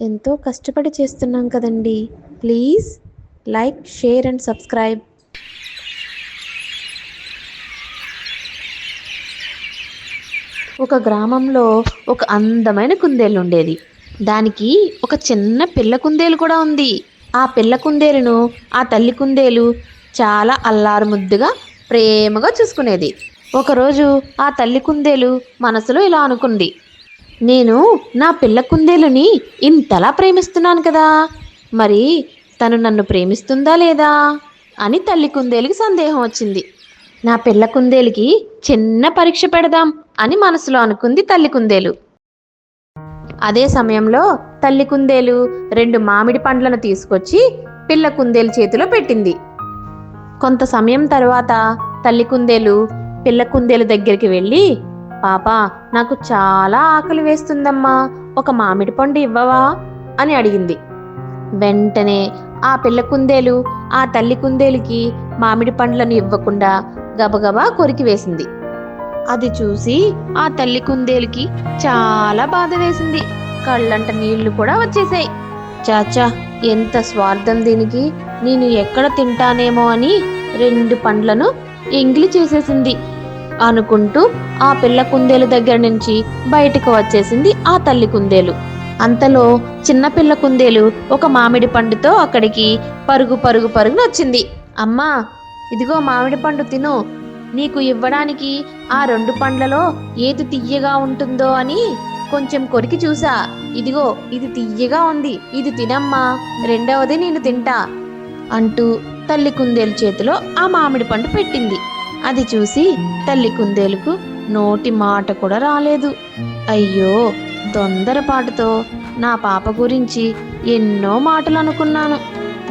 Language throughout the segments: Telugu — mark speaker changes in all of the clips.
Speaker 1: ఎంతో కష్టపడి చేస్తున్నాం కదండి. Please like share and subscribe. ఒక గ్రామంలో ఒక అందమైన కుందేలు ఉండేది. దానికి ఒక చిన్న పిల్ల కుందేలు కూడా ఉంది. ఆ పిల్ల కుందేలును ఆ తల్లి కుందేలు చాలా అల్లారు ముద్దుగా ప్రేమగా చూసుకునేది. ఒకరోజు ఆ తల్లి కుందేలు మనసులో ఇలా అనుకుంది. నేను నా పిల్ల కుందేలుని ఇంతలా ప్రేమిస్తున్నాను కదా. మరి తను నన్ను ప్రేమిస్తుందా లేదా? అని తల్లి కుందేలుకి సందేహం వచ్చింది. నా పిల్ల కుందేలుకి చిన్న పరీక్ష పెడదాం అని మనసులో అనుకుంది తల్లి కుందేలు. అదే సమయంలో తల్లి కుందేలు రెండు మామిడి పండ్లను తీసుకొచ్చి పిల్ల కుందేలు చేతిలో పెట్టింది. కొంత సమయం తర్వాత తల్లి కుందేలు పిల్ల కుందేలు దగ్గరికి వెళ్ళి పాపా నాకు చాలా ఆకలి వేస్తుందమ్మా. ఒక మామిడి పండు ఇవ్వవా? అని అడిగింది. వెంటనే ఆ పిల్ల కుందేలు ఆ తల్లి కుందేలుకి మామిడి పండ్లను ఇవ్వకుండా గబగబా కొరికి వేసింది. అది చూసి ఆ తల్లి కుందేలుకి చాలా బాధ వేసింది. కళ్ళంట నీళ్ళు కూడా వచ్చేసాయి. చాచా ఎంత స్వార్థం దీనికి. నేను ఎక్కడ తింటానేమో అని రెండు పండ్లను ఎంగిలి చేసేసింది. అనుకుంటూ ఆ పిల్ల కుందేలు దగ్గర నుంచి బయటకు వచ్చేసింది ఆ తల్లి కుందేలు. అంతలో చిన్న పిల్ల కుందేలు ఒక మామిడి పండుతో అక్కడికి పరుగు పరుగు పరుగున వచ్చింది. అమ్మా ఇదిగో మామిడి పండు తిను. నీకు ఇవ్వడానికి ఆ రెండు పండ్లలో ఏది తియ్యగా ఉంటుందో అని కొంచెం కొరికి చూసా. ఇదిగో ఇది తియ్యగా ఉంది. ఇది తినమ్మా. రెండవది నేను తింటా అంటూ తల్లి కుందేలు చేతిలో ఆ మామిడి పండు పెట్టింది. అది చూసి తల్లి కుందేలుకు నోటి మాట కూడా రాలేదు. అయ్యో తొందరపాటుతో నా పాప గురించి ఎన్నో మాటలు అనుకున్నాను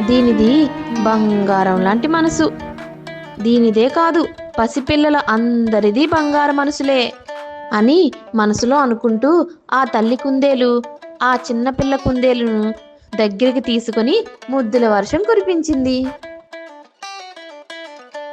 Speaker 1: దీనిది బంగారం లాంటి మనసు. దీనిదే కాదు పసిపిల్లల అందరిది బంగారు మనసులే అని మనసులో అనుకుంటూ ఆ తల్లి కుందేలు ఆ చిన్నపిల్ల కుందేలును దగ్గరికి తీసుకొని ముద్దుల వర్షం కురిపించింది.